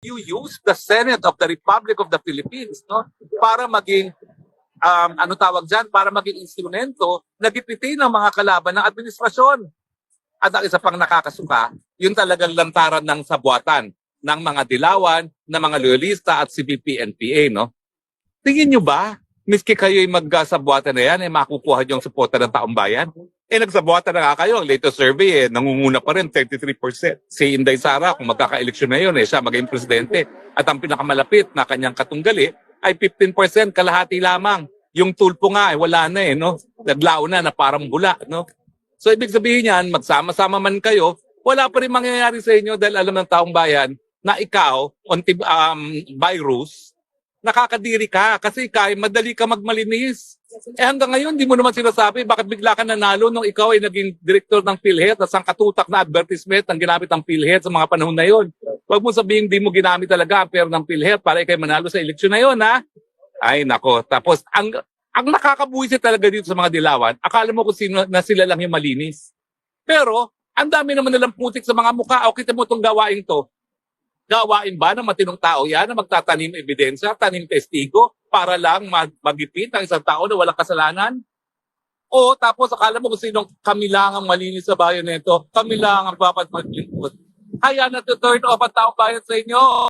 you use the Senate of the Republic of the Philippines no para maging um, ano tawag diyan para maging instrumento na gipitin ng mga kalaban ng administrasyon. At ang isa pang nakakasuka, yung talagang lantaran ng sabuatan ng mga dilawan, ng mga loyalista at CBP NPA, no? Tingin nyo ba, miski kayo'y magsabuatan na yan, eh makukuha nyo ang suporta ng taong bayan? Eh nagsabuatan na nga kayo, ang latest survey, eh, nangunguna pa rin, 33%. Si Inday Sara, kung magkaka-eleksyon na yun, eh, siya maging presidente. At ang pinakamalapit na kanyang katunggali ay 15%, kalahati lamang. Yung tulpo nga, eh, wala na eh, no? Naglao na, na parang bula, no? So ibig sabihin yan, magsama-sama man kayo, wala pa rin mangyayari sa inyo dahil alam ng taong bayan na ikaw, on um, by rules, nakakadiri ka kasi kaya madali ka magmalinis. Eh hanggang ngayon, di mo naman sinasabi bakit bigla ka nanalo nung ikaw ay naging director ng PhilHealth at ang katutak na advertisement ang ginamit ng PhilHealth sa mga panahon na yon. Huwag mo sabihin di mo ginamit talaga ang pera ng PhilHealth para ikay manalo sa eleksyon na yon, ha? Ay, nako. Tapos, ang ang nakakabuwisit talaga dito sa mga dilawan, akala mo kung sino na sila lang yung malinis. Pero, ang dami naman nilang putik sa mga mukha. O kita mo itong gawain to. Gawain ba ng matinong tao yan na magtatanim ebidensya, tanim testigo, para lang mag magipit ang isang tao na walang kasalanan? O tapos akala mo kung sinong kami lang ang malinis sa bayan nito, kami lang ang dapat maglingkod. Kaya na to turn off ang taong bayan sa inyo.